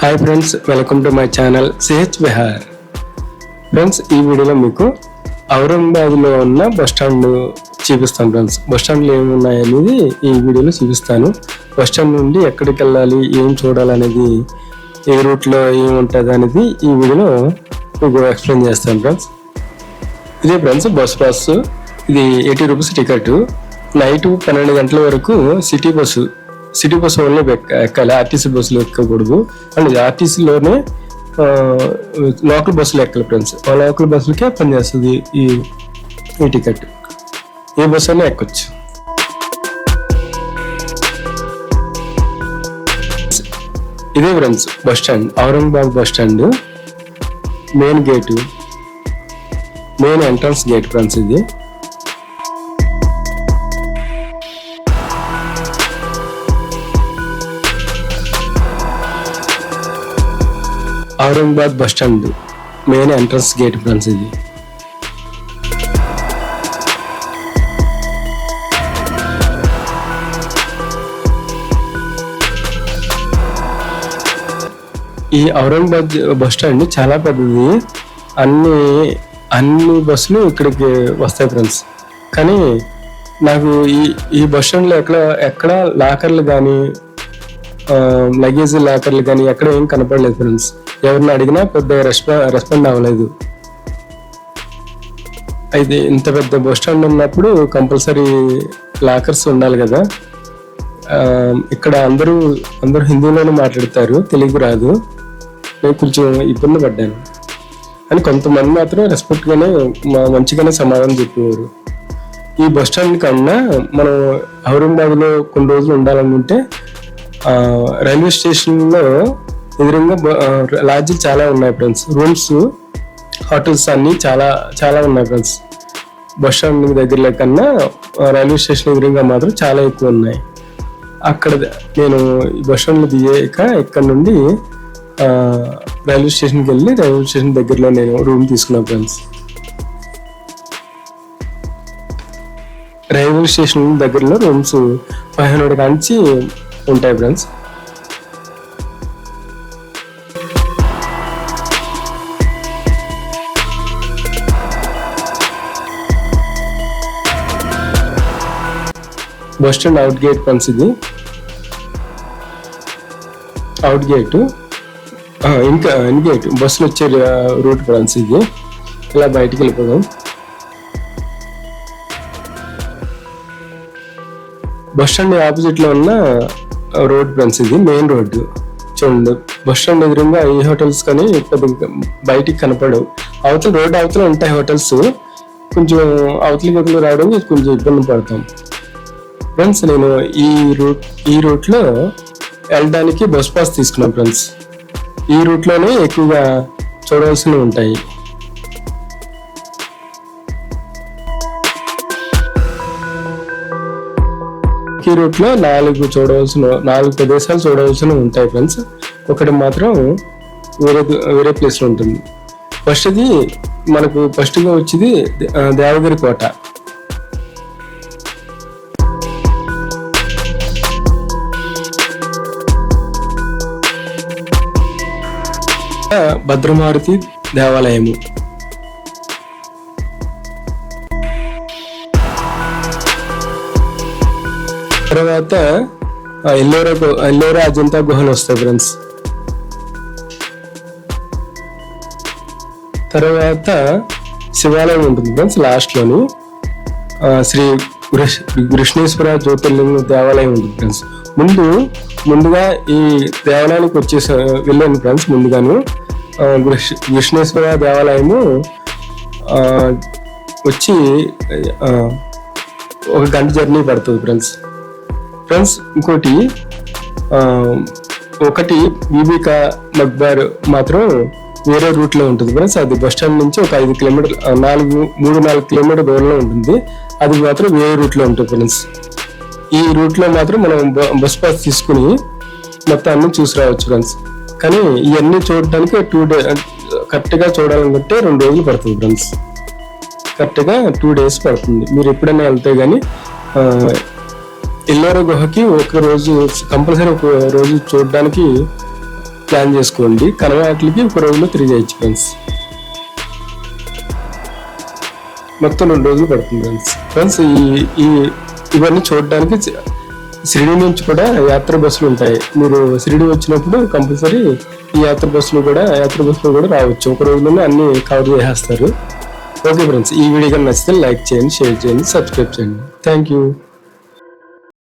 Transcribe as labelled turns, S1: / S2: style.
S1: Hi friends welcome to my channel CH Bihar friends ఈ వీడియోలో మీకు ఔరంగాబాద్లో ఉన్న బస్ స్టాండ్ చూపిస్తాను ఫ్రెండ్స్ బస్ స్టాండ్లో ఏమున్నాయి అనేది ఈ వీడియోలో చూపిస్తాను. బస్ స్టాండ్ నుండి ఎక్కడికి వెళ్ళాలి ఏం చూడాలనేది ఏ రూట్లో ఏముంటుంది అనేది ఈ వీడియోలో మీకు ఎక్స్ప్లెయిన్ చేస్తాను ఫ్రెండ్స్ ఇదే ఫ్రెండ్స్ బస్ పాస్. ఇది ఎయిటీ రూపీస్ టికెట్. నైట్ పన్నెండు గంటల వరకు సిటీ బస్సు. సిటీ బస్సు వల్ల ఎక్కాలి. ఆర్టీసీ బస్సులో ఎక్కకూడదు. అండ్ ఆర్టీసీలోనే లోకల్ బస్సులు ఎక్కాలి ఫ్రెండ్స్. ఆ లోకల్ బస్సులకే పనిచేస్తుంది ఈ ఈ టికెట్. ఏ బస్సు అయినా ఎక్కొచ్చు. ఇదే friends bus stand. Aurangabad bus stand. Main gate. Main entrance gate friends ఇది. Aurangabad bus stand main entrance gate friends ఇది. ఈ ఔరంగాబాద్ బస్ స్టాండ్ చాలా పెద్దది. అన్ని అన్ని బస్సులు ఇక్కడికి వస్తాయి ఫ్రెండ్స్ కానీ నాకు ఈ ఈ బస్ స్టాండ్లో ఎక్కడ ఎక్కడ లాకర్లు కానీ లగేజ్ లాకర్లు కానీ ఎక్కడ ఏం కనపడలేదు ఫ్రెండ్స్ ఎవరిని అడిగినా పెద్ద రెస్పా రెస్పాండ్ అవ్వలేదు. అయితే ఇంత పెద్ద బస్ స్టాండ్ ఉన్నప్పుడు కంపల్సరీ లాకర్స్ ఉండాలి కదా. ఇక్కడ అందరూ అందరూ హిందీలోనే మాట్లాడతారు తెలుగు రాదు. నేను కొంచెం ఇబ్బంది పడ్డాను. అని కొంతమంది మాత్రం రెస్పెక్ట్గానే మా- మంచిగానే సమాధానం చెప్పేవారు. ఈ బస్ స్టాండ్ కన్నా మనం ఔరంగాబాద్లో కొన్ని రోజులు ఉండాలనుకుంటే రైల్వే స్టేషన్లో ఎదురుగా లాడ్జీలు చాలా ఉన్నాయి ఫ్రెండ్స్. రూమ్స్ హోటల్స్ అన్ని చాలా చాలా ఉన్నాయి ఫ్రెండ్స్. బస్ స్టాండ్ దగ్గరలో కన్నా రైల్వే స్టేషన్ ఎదురుగా మాత్రం చాలా ఎక్కువ ఉన్నాయి. అక్కడ నేను బస్ స్టాండ్లో దిగాక ఇక్కడ నుండి రైల్వే స్టేషన్కి వెళ్ళి రైల్వే స్టేషన్ దగ్గరలో నేను రూమ్ తీసుకున్నాను ఫ్రెండ్స్. రైల్వే స్టేషన్ దగ్గరలో రూమ్స్ ఫైవ్ హండ్రెడ్ కాంచి ఉంటాయి friends. Bus stand out gate friends ఇది అవుట్ గేట్ ఇంకా ఇన్ గేట్ బస్సులు వచ్చే రూట్ ఫ్రెండ్స్ ఇది ఇలా బయటికి వెళ్ళిపోదాం. బస్ స్టాండ్ ఆపోజిట్లో ఉన్న రోడ్ ఫ్రెండ్స్ ఇది మెయిన్ రోడ్డు చూడండి బస్ స్టాండ్ ఎదురుగా ఈ హోటల్స్ కానీ పెద్ద బయటికి కనపడవు. అవతల రోడ్ అవతల ఉంటాయి హోటల్స్. కొంచెం అవతలి గతులు రావడం కొంచెం ఇబ్బంది పడతాం. ఫ్రెండ్స్ నేను ఈ రూట్ ఈ రూట్లో వెళ్ళడానికి బస్ పాస్ తీసుకున్నాను ఫ్రెండ్స్. ఈ రూట్లోనే ఎక్కువగా చూడవలసినవి ఉంటాయి. ఈ రూట్లో నాలుగు చూడవలసిన నాలుగు ప్రదేశాలు చూడవలసినవి ఉంటాయి ఫ్రెండ్స్. ఒకటి మాత్రం వేరే వేరే ప్లేస్లో ఉంటుంది. ఫస్ట్ది మనకు ఫస్ట్గా వచ్చేది దేవగిరి కోట. భద్రమారుతి దేవాలయము. తర్వాత ఎల్లోరా ఎల్లోరా అజంతా గుహలు వస్తాయి ఫ్రెండ్స్ తర్వాత శివాలయం ఉంటుంది ఫ్రెండ్స్ లాస్ట్లోని శ్రీ కృష్ణేశ్వర జ్యోతిర్లింగ దేవాలయం ఉంటుంది ఫ్రెండ్స్ ముందు ముందుగా ఈ దేవాలయానికి వచ్చేసి వెళ్ళాను ఫ్రెండ్స్ ముందుగాను. కృష్ణేశ్వర దేవాలయము వచ్చి ఒక గంట జర్నీ పడుతుంది ఫ్రెండ్స్ ఫ్రెండ్స్ ఇంకోటి ఒకటి బీబీకా మక్బార్ మాత్రం వేరే రూట్లో ఉంటుంది ఫ్రెండ్స్. అది బస్ స్టాండ్ నుంచి ఒక ఐదు కిలోమీటర్ నాలుగు మూడు నాలుగు కిలోమీటర్ దూరంలో ఉంటుంది. అది మాత్రం వేరే రూట్లో ఉంటుంది ఫ్రెండ్స్. ఈ రూట్లో మాత్రం మనం బ- బస్ పాస్ తీసుకుని మొత్తం అన్ని చూసి రావచ్చు ఫ్రెండ్స్. కానీ ఇవన్నీ చూడడానికి టూ డే కరెక్ట్గా చూడాలనుకుంటే రెండు రోజులు పడుతుంది ఫ్రెండ్స్. కరెక్ట్గా టూ డేస్ పడుతుంది. మీరు ఎప్పుడైనా వెళ్తే గానీ ఎల్లోరా గుహకి ఒక రోజు కంపల్సరీ ఒక రోజు చూడడానికి ప్లాన్ చేసుకోండి. కనవ ఒక రోజులో తిరిగేయచ్చు ఫ్రెండ్స్ మొత్తం రెండు రోజులు పడుతుంది ఫ్రెండ్స్. ఫ్రెండ్స్ ఈ ఈ ఇవన్నీ చూడడానికి చి- షిరిడి నుంచి కూడా యాత్ర బస్సులు ఉంటాయి. మీరు షిరిడి వచ్చినప్పుడు కంపల్సరీ ఈ యాత్ర బస్సులు కూడా యాత్ర బస్సులు కూడా రావచ్చు. ఒక రోజులోనే అన్ని కవర్ చేసేస్తారు. ఓకే ఫ్రెండ్స్ ఈ వీడియో కనుక నచ్చితే లైక్ చేయండి షేర్ చేయండి సబ్స్క్రైబ్ చేయండి. Thank you.